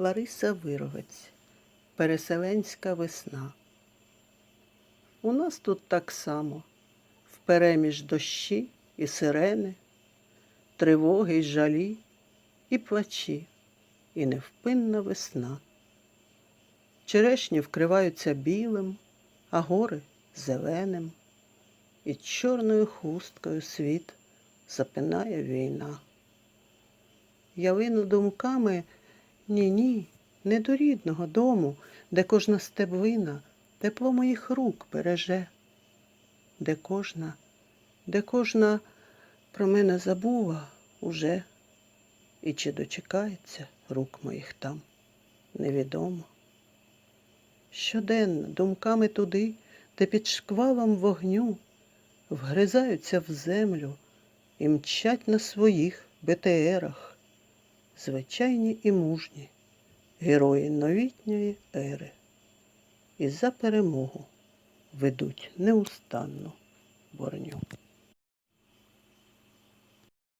Лариса Вировець. Переселенська весна. У нас тут так само впереміж дощі і сирени, тривоги й жалі, і плачі, і невпинна весна. Черешні вкриваються білим, а гори зеленим, і чорною хусткою світ запинає війна. Я вину думками ні-ні, не до рідного дому, де кожна стеблина тепло моїх рук береже, де кожна, де кожна про мене забула уже, і чи дочекається рук моїх там, невідомо. Щоденно думками туди, де під шквалом вогню вгризаються в землю і мчать на своїх БТРах, звичайні і мужні, герої новітньої ери. І за перемогу ведуть неустанну борню.